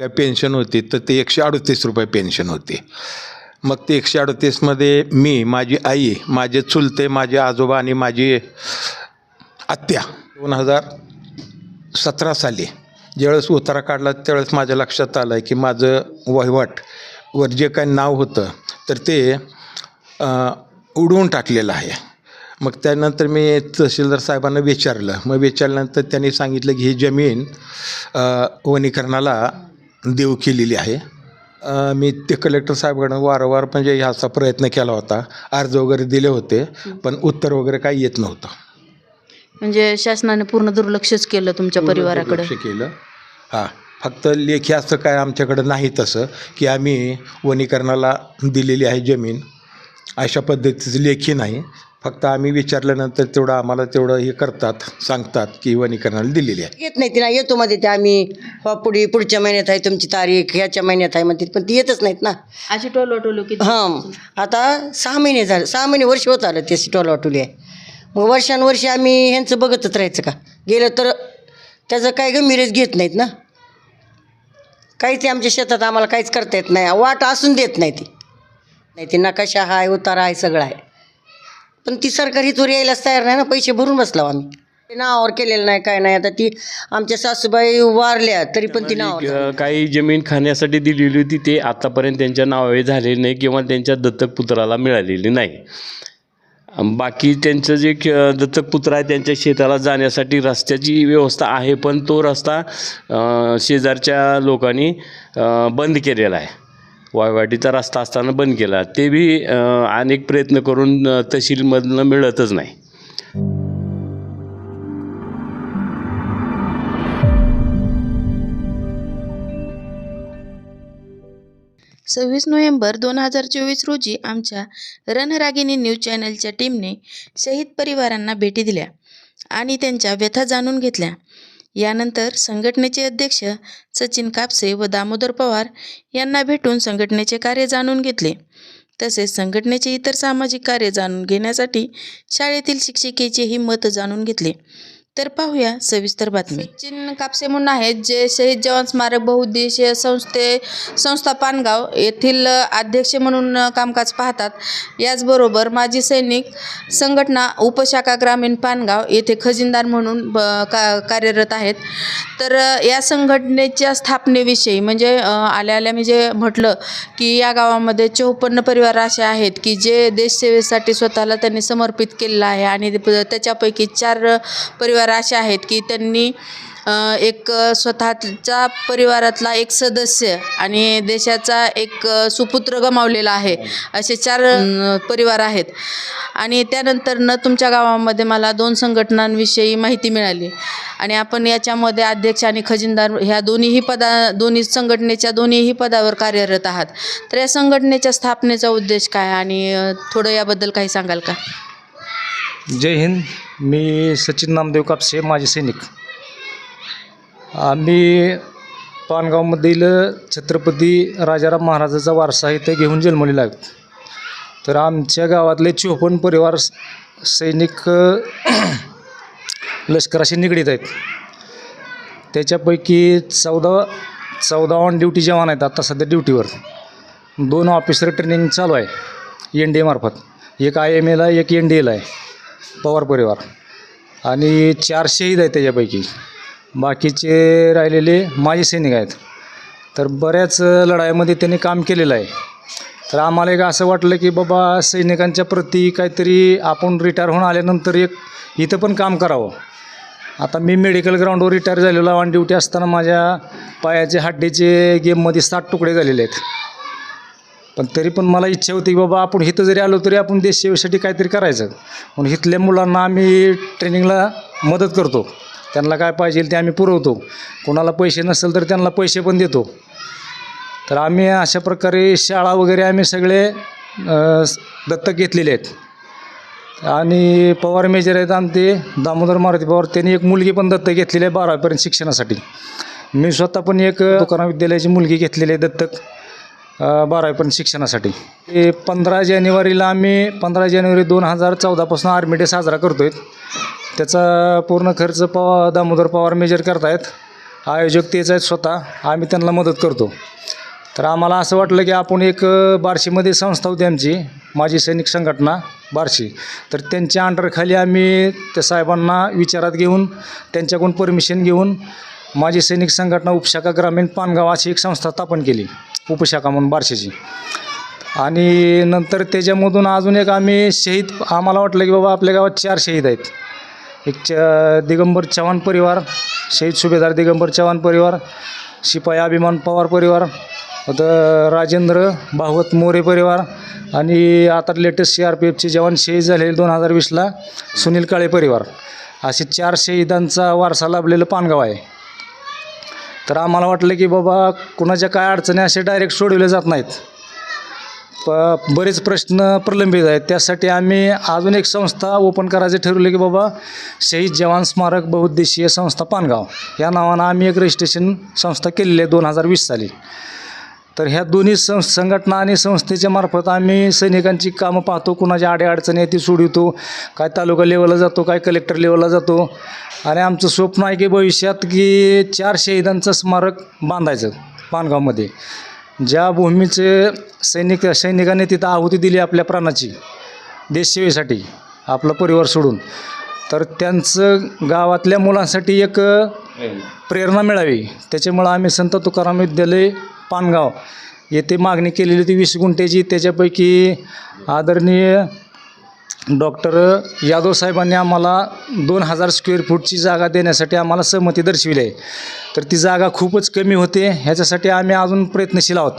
काय पेन्शन होती तर ते एकशे अडतीस रुपये पेन्शन होती. मग ते एकशे अडतीसमध्ये मी माझी आई माझे चुलते माझे आजोबा आणि माझी आत्या दोन हजार सतरा साली ज्यावेळेस उतारा काढला त्यावेळेस माझ्या लक्षात आलं आहे की माझं वहिवाट वर जे काही नाव होतं तर ते उडवून टाकलेलं आहे. मग त्यानंतर मी तहसीलदार साहेबांना विचारलं. मग विचारल्यानंतर त्यांनी सांगितलं की ही जमीन वनीकरणाला देऊ केलेली आहे. मी ते कलेक्टर साहेबांकडून वारंवार म्हणजे ह्याचा प्रयत्न केला होता. अर्ज वगैरे दिले होते पण उत्तर वगैरे काही येत नव्हतं. म्हणजे शासनाने पूर्ण दुर्लक्षच केलं तुमच्या परिवाराकडे? लक्ष केलं. हां फक्त लेखी असं काय आमच्याकडं नाही तसं की आम्ही वनीकरणाला दिलेली आहे जमीन. अशा पद्धतीचं लेखी नाही. फक्त आम्ही विचारल्यानंतर तेवढं आम्हाला तेवढं हे करतात सांगतात की वनीकरणाला दिलेली आहे. येत नाही ती ना येतो मध्ये ते आम्ही हो, पुढे पुढच्या महिन्यात आहे तुमची तारीख ह्याच्या महिन्यात आहे म्हणते पण ती येतच नाहीत ना. अशी टोलो टोलो की हां आता सहा महिने झाले सहा महिने वर्ष होत आलं ते स्टॉल वाटुली आहे. मग वर्षानुवर्षी आम्ही ह्यांचं बघतच राहायचं का? गेलं तर त्याचं काय गंभीरच घेत नाहीत ना. काहीच ते आमच्या शेतात आम्हाला काहीच करता येत नाही वाट असून देत नाही ती. नाही ती नकाशा आहे उतारा आहे सगळं आहे. पण ती सरकारी चोरी यायलाच तयार नाही ना पैसे भरून बसलो आम्ही. नावावर केलेलं नाही काय नाही. आता ती आमच्या सासूबाई वारल्या तरी पण ती नावावर अ, काही जमीन खाण्यासाठी दिलेली होती ते आतापर्यंत त्यांच्या नावे झालेली नाही किंवा त्यांच्या दत्तक पुत्राला मिळालेली नाही. बाकी त्यांचं जे क- दत्तक पुत्र आहे त्यांच्या शेताला जाण्यासाठी रस्त्याची व्यवस्था आहे पण तो रस्ता अ, शेजारच्या लोकांनी अ, बंद केलेला आहे. वायवाटीचा रस्ता असताना बंद केला. ते बी अनेक प्रयत्न करून तहसीलमधनं मिळतच नाही. सव्वीस नोव्हेंबर दोन हजार चोवीस रोजी आमच्या रणरागिणी न्यूज चॅनलच्या टीमने शहीद परिवारांना भेटी दिल्या आणि त्यांच्या व्यथा जाणून घेतल्या. यानंतर संघटनेचे अध्यक्ष सचिन कापसे व दामोदर पवार यांना भेटून संघटनेचे कार्य जाणून घेतले. तसेच संघटनेचे इतर सामाजिक कार्य जाणून घेण्यासाठी शाळेतील शिक्षिकेचेही मत जाणून घेतले. तर पाहूया सविस्तर बातमी. सचिन कापसे म्हणून आहेत जे शहीद जवान स्मारक बहुउद्देशीय संस्थे संस्था पानगाव येथील अध्यक्ष म्हणून कामकाज पाहतात. याचबरोबर माजी सैनिक संघटना उपशाखा ग्रामीण पानगाव येथे खजिनदार म्हणून ब का कार्यरत आहेत. तर या संघटनेच्या स्थापनेविषयी म्हणजे आल्या आल्या मी जे म्हटलं की या गावामध्ये चौपन्न परिवार असे आहेत की जे देशसेवेसाठी स्वतःला त्यांनी समर्पित केलेलं आहे आणि त्याच्यापैकी चार परिवार असे आहेत की त्यांनी एक स्वतःचा स्वतःच्या परिवारातला एक सदस्य आणि देशाचा एक सुपुत्र गमावलेला आहे असे चार परिवार आहेत. आणि त्यानंतरनं तुमच्या गावामध्ये मला दोन संघटनांविषयी माहिती मिळाली. आणि आपण याच्यामध्ये अध्यक्ष आणि खजिनदार ह्या दोन्हीही पदा दोन्ही संघटनेच्या दोन्हीही पदावर कार्यरत आहात. तर या संघटनेच्या स्थापनेचा उद्देश काय? आणि थोडं याबद्दल काही सांगाल का? जय हिंद. मी सचिन नामदेव कापसे माजी सैनिक. आम्ही पानगावमधील छत्रपती राजाराम महाराजाचा वारसा इथे घेऊन जन्मलेला आहोत तर आमच्या गावातले चोपन्न परिवार सैनिक लष्कराशी निगडीत आहेत. त्याच्यापैकी चौदा चौदा ऑन ड्युटी जवान आहेत आत्ता सध्या ड्युटीवर दोन ऑफिसर ट्रेनिंग चालू आहे एन डी एमार्फत एक आय एम एला एक एन डी एला आहे. पवार परिवार. आणि चार शहीद आहेत त्याच्यापैकी. बाकीचे राहिलेले माजी सैनिक आहेत. तर बऱ्याच लढाईमध्ये त्यांनी काम केलेलं आहे. तर आम्हाला एक असं वाटलं की बाबा सैनिकांच्या प्रती काहीतरी आपण रिटायर होऊन आल्यानंतर एक इथं पण काम करावं. आता मी मेडिकल ग्राउंडवर रिटायर झालेलो ऑन ड्युटी असताना माझ्या पायाचे हड्डीचे गेममध्ये सात तुकडे झालेले आहेत. पण तरी पण मला इच्छा होती की बाबा आपण इथं जरी आलो तरी आपण देश सेवेसाठी काहीतरी करायचं. म्हणून इथल्या मुलांना आम्ही ट्रेनिंगला मदत करतो. त्यांना काय पाहिजे ते आम्ही पुरवतो. कोणाला पैसे नसेल तर त्यांना पैसे पण देतो. तर आम्ही अशा प्रकारे शाळा वगैरे आम्ही सगळे दत्तक घेतलेले आहेत. आणि पवार मेजर आहेत आमचे दामोदर मारुती पवार त्यांनी एक मुलगी पण दत्तक घेतलेली आहे बारावीपर्यंत शिक्षणासाठी. मी स्वतः पण एक तुकाराम विद्यालयाची मुलगी घेतलेली आहे दत्तक. बारावी पण शिक्षणासाठी. ते पंधरा जानेवारीला आम्ही पंधरा जानेवारी दोन हजार चौदापासून आर्मी डे साजरा करतो आहे त्याचा पूर्ण खर्च पवा दामोदर पवार मेजर करतायत. आयोजक तेच आहेत स्वतः. आम्ही त्यांना मदत करतो. तर आम्हाला असं वाटलं की आपण एक बार्शीमध्ये संस्था होती आमची माजी सैनिक संघटना बार्शी. तर त्यांच्या अंडरखाली आम्ही त्या साहेबांना विचारात घेऊन त्यांच्याकडून परमिशन घेऊन माजी सैनिक संघटना उपशाखा ग्रामीण पानगाव अशी एक संस्था स्थापन केली उपशाखा म्हणून बारशेची. आणि नंतर त्याच्यामधून अजून एक आम्ही शहीद आम्हाला वाटलं की बाबा आपल्या गावात चार शहीद आहेत. एक च दिगंबर चव्हाण परिवार शहीद सुभेदार दिगंबर चव्हाण परिवार शिपाई अभिमान पवार परिवार होतं राजेंद्र भागवत मोरे परिवार आणि आता लेटेस्ट सी आर पी एफचे जवान शहीद झालेले दोन हजार वीसला सुनील काळे परिवार. असे चार शहीदांचा वारसा लाभलेलं पानगाव आहे. तर आम्हाला वाटलं की बाबा कुणाच्या काय अडचणी असे डायरेक्ट सोडवले जात नाहीत. प बरेच प्रश्न प्रलंबित आहेत. त्यासाठी आम्ही अजून एक संस्था ओपन करायचं ठरवलं की बाबा शहीद जवान स्मारक बहुउद्देशीय संस्था पानगाव. या नावानं आम्ही एक रजिस्ट्रेशन संस्था केलेली आहे दोन हजार वीस साली. तर ह्या दोन्ही सं संघटना आणि संस्थेच्या मार्फत आम्ही सैनिकांची कामं पाहतो. कुणाच्या अडीअडचणी आहे ती सोडवतो. काय तालुका लेवलला जातो काय कलेक्टर लेवलला जातो. आणि आमचं स्वप्न आहे की भविष्यात की चार शहीदांचं स्मारक बांधायचं पानगावमध्ये. ज्या भूमीचे सैनिक सैनिकांनी तिथं आहुती दिली आपल्या प्राणाची देशसेवेसाठी आपला परिवार सोडून. तर त्यांचं गावातल्या मुलांसाठी एक प्रेरणा मिळावी. त्याच्यामुळं आम्ही संत तुकाराम विद्यालय पानगाव. येथे मागणी केलेली होती वीस गुंठ्याची. त्याच्यापैकी आदरणीय डॉक्टर यादव साहेबांनी आम्हाला दोन हजार स्क्वेअर फूटची जागा देण्यासाठी आम्हाला सहमती दर्शविली आहे. तर ती जागा खूपच कमी होते. ह्याच्यासाठी आम्ही अजून प्रयत्नशील आहोत.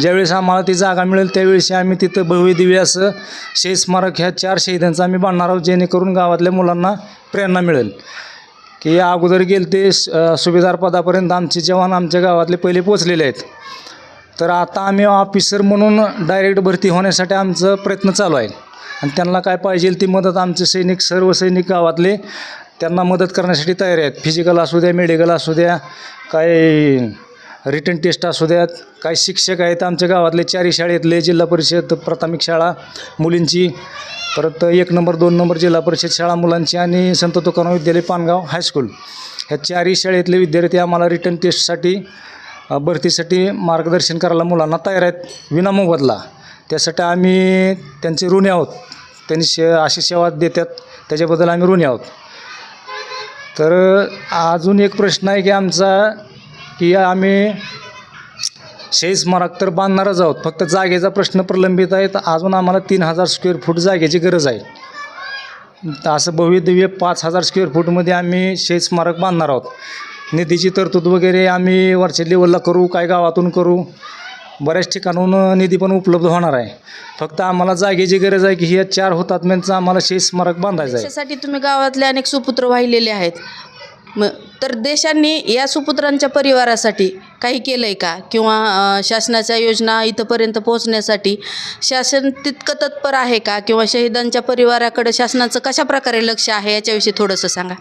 ज्यावेळेस आम्हाला ती जागा मिळेल त्यावेळेस आम्ही तिथं भव्य दिव्य असं शहीद स्मारक ह्या चार शहीदांचं आम्ही बांधणार आहोत जेणेकरून गावातल्या मुलांना प्रेरणा मिळेल. की या अगोदर गेल ते सुभेदार पदापर्यंत आमचे जवान आमच्या गावातले पहिले पोचलेले आहेत. तर आता आम्ही ऑफिसर म्हणून डायरेक्ट भरती होण्यासाठी आमचं प्रयत्न चालू आहे. आणि त्यांना काय पाहिजे ती मदत आमचे सैनिक सर्व सैनिक गावातले त्यांना मदत करण्यासाठी तयार आहेत. फिजिकल असू द्या मेडिकल असू द्या काय रिटर्न टेस्ट असू द्यात. काही शिक्षक आहेत आमच्या गावातले चारही शाळेतले जिल्हा परिषद प्राथमिक शाळा मुलींची. परत एक नंबर दोन नंबर जिल्हा परिषद शाळा मुलांची आणि संत तुकाराम विद्यालय पानगाव हायस्कूल ह्या चारही शाळेतले विद्यार्थी आम्हाला रिटर्न टेस्टसाठी भरतीसाठी मार्गदर्शन करायला मुलांना तयार आहेत. विनामोबदला. त्यासाठी आम्ही त्यांचे ऋणी आहोत. त्यांनी शे अशी सेवा देतात. त्याच्याबद्दल आम्ही ऋणी आहोत. तर अजून एक प्रश्न आहे की आमचा की आम्ही शहीद स्मारक तर बांधणारच आहोत. फक्त जागेचा प्रश्न प्रलंबित आहे तर अजून आम्हाला तीन हजार स्क्वेअर फूट जागेची गरज आहे. तर असं भव्यदिव्य पाच हजार स्क्वेअर फूटमध्ये आम्ही शहीद स्मारक बांधणार आहोत. निधीची तरतूद वगैरे आम्ही वरच्या लेवलला करू काय गावातून करू बऱ्याच ठिकाणून निधी पण उपलब्ध होणार आहे. फक्त आम्हाला जागेची गरज आहे की ह्या चार हुतात्म्यांचं म्हणजे आम्हाला शहीद स्मारक बांधायचं आहे. त्यासाठी तुम्ही गावातले अनेक सुपुत्र वाहिलेले आहेत. म तर देशांनी या सुपुत्रांच्या परिवारासाठी काही केलं आहे का? किंवा शासनाच्या योजना इथंपर्यंत पोहोचण्यासाठी शासन तितकं तत्पर आहे का? किंवा शहीदांच्या परिवाराकडे शासनाचं कशा प्रकारे लक्ष आहे? याच्याविषयी थोडंसं सांगा.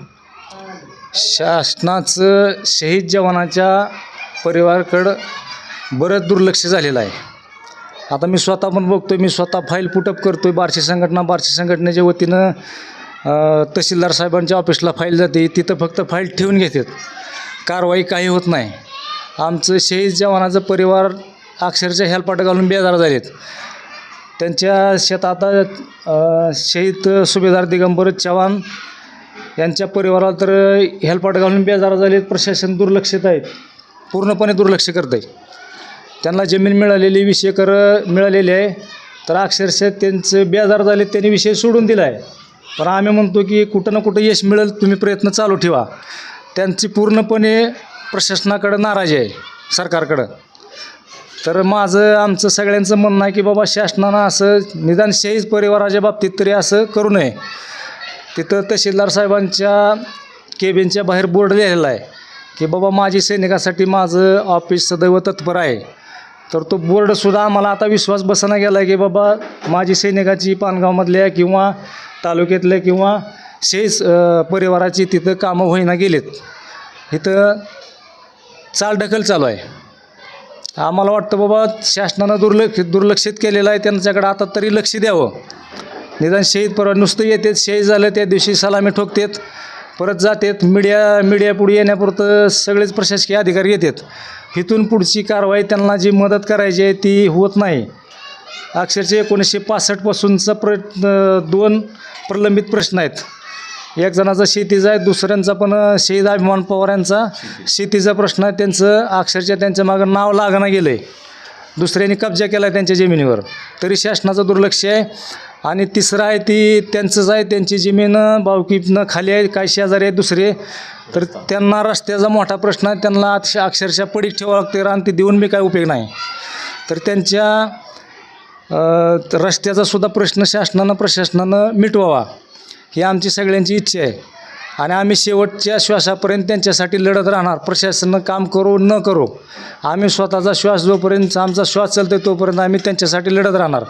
शासनाचं शहीद जवानाच्या परिवाराकडं बरंच दुर्लक्ष झालेलं आहे. आता मी स्वतः पण बघतो मी स्वतः फाईल पुटअप करतो आहे बार्शी संघटना बार्शी संघटनेच्या वतीनं. तहसीलदार साहेबांच्या ऑफिसला फाईल जाते तिथं फक्त फाईल ठेवून घेतात. कारवाई काही होत नाही. आमचं शहीद जवानाचं परिवार अक्षरशः हेलपाट घालून बेजार झालेत. त्यांच्या शेतात आता शहीद सुभेदार दिगंबर चव्हाण यांच्या परिवाराला तर हेलपाट घालून बेजार झालेत प्रशासन दुर्लक्षित आहे. पूर्णपणे दुर्लक्ष करत आहे त्यांना जमीन मिळालेली विषय कर मिळालेली आहे. तर अक्षरशः त्यांचं बेजार झाले त्यांनी विषय सोडून दिला आहे पण आम्ही म्हणतो की कुठं ना कुठं यश मिळेल तुम्ही प्रयत्न चालू ठेवा. त्यांची पूर्णपणे प्रशासनाकडं नाराजी आहे सरकारकडं. तर माझं आमचं सगळ्यांचं म्हणणं आहे की बाबा शासनानं असं निदान शहीद परिवाराच्या बाबतीत तरी असं करू नये. तिथं तहसीलदार साहेबांच्या केबिनच्या बाहेर बोर्ड लिहिलेला आहे की बाबा माझी सैनिकासाठी माझं ऑफिस सदैव तत्पर आहे. तर तो बोर्डसुद्धा आम्हाला आता विश्वास बसना गेला आहे की बाबा माझी सैनिकाची पानगावमधल्या किंवा तालुक्यातल्या किंवा शेष परिवाराची तिथं कामं होईना गेलेत. इथं चालढकल चालू आहे. आम्हाला वाटतं बाबा शासनानं दुर्लक्ष दुर्लक्षित केलेलं आहे. त्यांच्याकडे आता तरी लक्ष द्यावं. निदान शहीद परवा नुसतं येतात शहीद झालं त्या दिवशी सलामी ठोकतात परत जातात. मीडिया मीडिया पुढे येण्यापुरतं सगळेच प्रशासकीय अधिकारी येतात. इथून पुढची कारवाई त्यांना जी मदत करायची आहे ती होत नाही. अक्षरशः एकोणीसशे पासष्टपासूनचा प्र दोन प्रलंबित प्रश्न आहेत. एक जणाचा शेतीचा आहे दुसऱ्यांचा पण शहीद अभिमान पवार यांचा शेतीचा प्रश्न आहे. त्यांचं अक्षरशः त्यांच्या मागं नाव लागणं गेलं आहे दुसऱ्यांनी कब्जा केला आहे त्यांच्या जमिनीवर. तरी शासनाचं दुर्लक्ष आहे. आणि तिसरं आहे ती त्यांचंच आहे त्यांची जमीन बावकीनं खाली आहे काही शेजारी आहे दुसरे. तर त्यांना रस्त्याचा मोठा प्रश्न आहे त्यांना अतिशय अक्षरशः पडीक ठेवावं लागते आणि ते देऊन बी काय उपयोग नाही. तर त्यांच्या रस्त्याचा सुद्धा प्रश्न शासनानं प्रशासनानं मिटवावा ही आमची सगळ्यांची इच्छा आहे. आणि आम्ही शेवटच्या श्वासापर्यंत त्यांच्यासाठी लढत राहणार. प्रशासनानं काम करू न करू. आम्ही स्वतःचा श्वास जोपर्यंत आमचा श्वास चालतो तोपर्यंत आम्ही त्यांच्यासाठी लढत राहणार.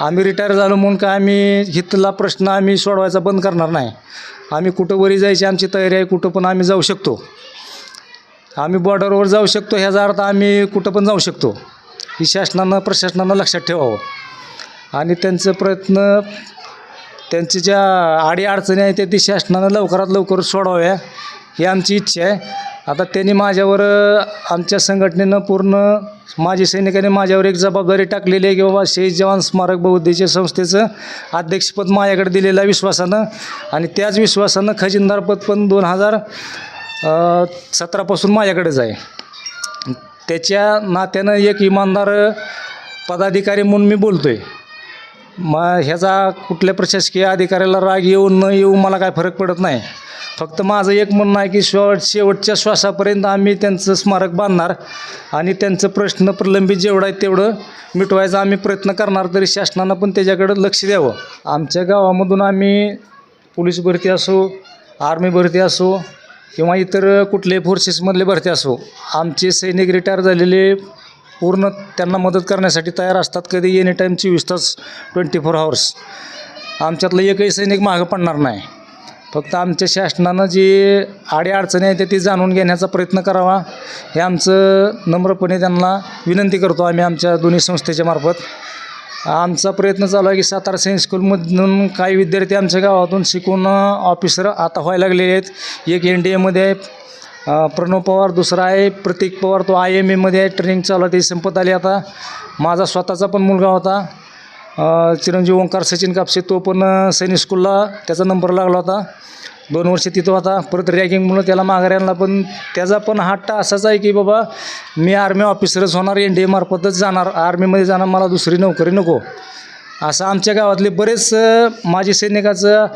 आम्ही रिटायर झालो म्हणून काय आम्ही हितला प्रश्न आम्ही सोडवायचा बंद करणार नाही. आम्ही कुठं वरी जायची आमची तयारी आहे कुठं पण आम्ही जाऊ शकतो. आम्ही बॉर्डरवर जाऊ शकतो ह्याचा अर्थ आम्ही कुठं पण जाऊ शकतो. ही शासनानं प्रशासनानं लक्षात ठेवावं. आणि त्यांचं प्रयत्न त्यांची ज्या अडीअडचणी आहेत त्या ती शासनानं लवकरात लवकर सोडवाव्या ही आमची इच्छा आहे. आता त्यांनी माझ्यावर आमच्या संघटनेनं पूर्ण माजी सैनिकांनी माझ्यावर एक जबाबदारी टाकलेली आहे की बाबा शहीद जवान स्मारक बौद्धिक संस्थेचं अध्यक्षपद माझ्याकडे दिलेलं आहे विश्वासानं. आणि त्याच विश्वासानं खजिनदारपद पण दोन हजार सतरापासून माझ्याकडेच आहे. त्याच्या नात्यानं एक इमानदार पदाधिकारी म्हणून मी बोलतो आहे मग ह्याचा कुठल्या प्रशासकीय अधिकाऱ्याला राग येऊ न येऊ मला काय फरक पडत नाही. फक्त माझं एक म्हणणं आहे की शेवट शेवटच्या श्वासापर्यंत आम्ही त्यांचं स्मारक बांधणार आणि त्यांचं प्रश्न प्रलंबित जेवढं आहे तेवढं मिटवायचा आम्ही प्रयत्न करणार तरी शासनानं पण त्याच्याकडं लक्ष द्यावं. आमच्या गावामधून आम्ही पोलीस भरती असो आर्मी भरती असो किंवा इतर कुठले फोर्सेसमधले भरती असो आमचे सैनिक रिटायर झालेले पूर्ण त्यांना मदत करण्यासाठी तयार असतात. कधी एनी टाईम चोवीस तास ट्वेंटी फोर आवर्स आमच्यातलं एकही सैनिक मागं पडणार नाही. फक्त आमच्या शासनानं जी आडीअडचणी आहेत त्या ती जाणून घेण्याचा प्रयत्न करावा. हे आमचं नम्रपणे त्यांना विनंती करतो आम्ही आमच्या दोन्ही संस्थेच्या मार्फत. आमचा प्रयत्न चालू आहे की सातारा सायन्स स्कूलमधून काही विद्यार्थी आमच्या गावातून शिकून ऑफिसर आता व्हायला लागलेले आहेत. एक एन डी एमध्ये आहे. प्रणव पवार दुसरा आहे प्रतीक पवार तो आय एम एमध्ये आहे ट्रेनिंग चालू आहे ती संपत आली आता. माझा स्वतःचा पण मुलगा होता. चिरंजीव ओंकार सचिन कापसे तो पण सैनिक स्कूलला त्याचा नंबर लागला होता. दोन वर्ष तिथं होता. परत रॅगिंगमुळं त्याला माघारी आणला पण त्याचा पण हट्टा असाच आहे की बाबा मी आर्मी ऑफिसरच होणार एन डी एमार्फतच जाणार. आर्मीमध्ये जाणार मला दुसरी नोकरी नको. असं आमच्या गावातले बरेच माजी सैनिकाचं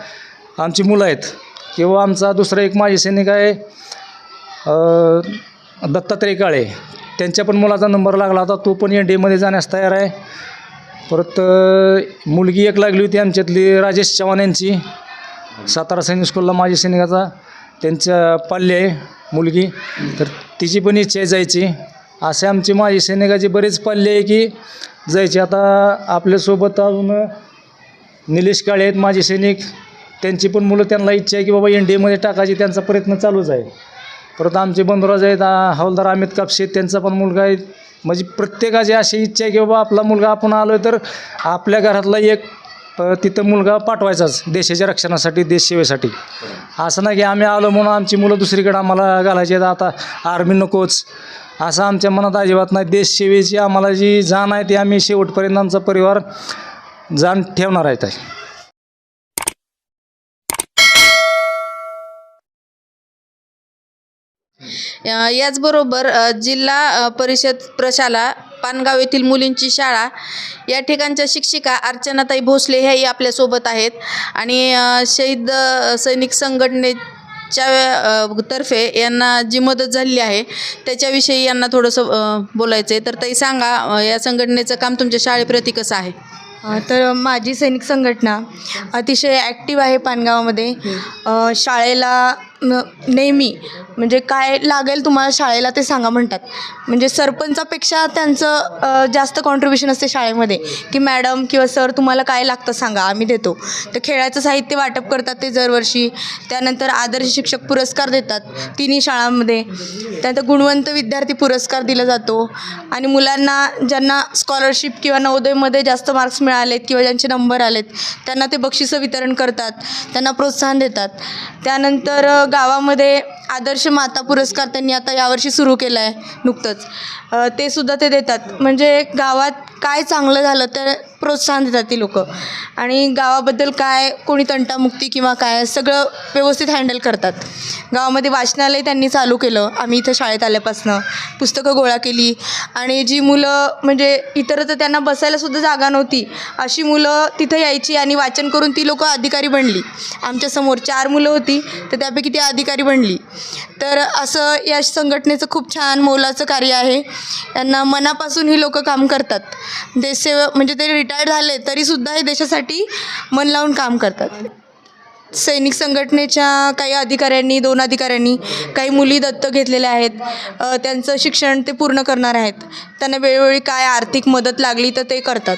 आमची मुलं आहेत. किंवा आमचा दुसरा एक माजी सैनिक आहे दत्तात्रय काळे. त्यांच्या पण मुलाचा नंबर लागला होता. तो पण एन डी एमध्ये जाण्यास तयार आहे. परत मुलगी एक लागली होती आमच्यातली राजेश चव्हाण यांची. सातारा सैनिक स्कूलला माजी सैनिकाचा त्यांच्या पाल्य आहे मुलगी. तर तिची पण इच्छा आहे जायची. असे आमचे माजी सैनिकाचे बरेच पाल्य आहे की जायचे. आता आपल्यासोबत अजून निलेश काळे आहेत माजी सैनिक त्यांची पण मुलं त्यांना इच्छा आहे की बाबा एन डी एमध्ये टाकायची. त्यांचा प्रयत्न चालूच आहे. परत आमचे बंधुराज आहेत हवलदार अमित कापसे त्यांचा पण मुलगा आहे. म्हणजे प्रत्येकाची अशी इच्छा आहे की बाबा आपला मुलगा आपण आलो तर आपल्या घरातला एक तिथं मुलगा पाठवायचाच देशाच्या रक्षणासाठी देशसेवेसाठी असं नाही की आम्ही आलो म्हणून आमची मुलं दुसरीकडे आम्हाला घालायची आहेत आता आर्मी नकोच. असं आमच्या मनात अजिबात नाही. देशसेवेची आम्हाला जी जाण आहे ती आम्ही शेवटपर्यंत आमचा परिवार जाण ठेवणार आहे ताई अ, याचबरोबर जिल्हा परिषद प्रशाला पानगाव येथील मुलींची शाळा या ठिकाणच्या शिक्षिका अर्चनाताई भोसले ह्याही आपल्यासोबत आहेत. आणि शहीद सैनिक संघटनेच्या तर्फे यांना जी मदत झालेली आहे त्याच्याविषयी यांना थोडंसं बोलायचं आहे तर ताई सांगा या संघटनेचं काम तुमच्या शाळेप्रती कसं आहे? तर माझी सैनिक संघटना अतिशय ॲक्टिव्ह आहे पानगावामध्ये. शाळेला न- नेहमी. म्हणजे काय लागेल तुम्हाला शाळेला ते सांगा म्हणतात. म्हणजे सरपंचापेक्षा त्यांचं जास्त कॉन्ट्रीब्युशन असते शाळेमध्ये. की मॅडम किंवा सर तुम्हाला काय लागतं सांगा आम्ही देतो. तर खेळाचं साहित्य वाटप करतात ते दरवर्षी. त्यानंतर आदर्श शिक्षक पुरस्कार देतात तिन्ही शाळांमध्ये. त्यानंतर गुणवंत विद्यार्थी पुरस्कार दिला जातो. आणि मुलांना ज्यांना स्कॉलरशिप किंवा नवोदयमध्ये जास्त मार्क्स मिळालेत किंवा ज्यांचे नंबर आलेत त्यांना ते बक्षिसं वितरण करतात. त्यांना प्रोत्साहन देतात. त्यानंतर गावामध्ये आदर्श माता पुरस्कार त्यांनी आता यावर्षी सुरू केला आहे नुकतंच ते सुद्धा ते देतात. म्हणजे गावात काय चांगलं झालं तर प्रोत्साहन देतात ती लोक. आणि गावाबद्दल काय कोणी तंटामुक्ती किंवा काय सगळं व्यवस्थित हँडल करतात. गावामध्ये वाचनालय त्यांनी चालू केलं. आम्ही इथं शाळेत आल्यापासनं पुस्तकं गोळा केली. आणि जी मुलं म्हणजे इतर तर त्यांना बसायलासुद्धा जागा नव्हती. अशी मुलं तिथं यायची आणि वाचन करून ती लोकं अधिकारी बनली. आमच्यासमोर चार मुलं होती तर त्यापैकी ती अधिकारी बनली. तर असं या संघटनेचं खूप छान मोलाचं कार्य आहे. यांना मनापासून ही लोकं काम करतात. देशसेवा म्हणजे ते रिटायर्ड झाले तरीसुद्धा हे देशासाठी मन लावून काम करतात. सैनिक संघटनेच्या काही अधिकाऱ्यांनी दोन अधिकाऱ्यांनी काही मुली दत्तक घेतलेल्या आहेत. त्यांचं शिक्षण ते पूर्ण करणार आहेत. त्यांना वेळोवेळी काय आर्थिक मदत लागली तर ते करतात.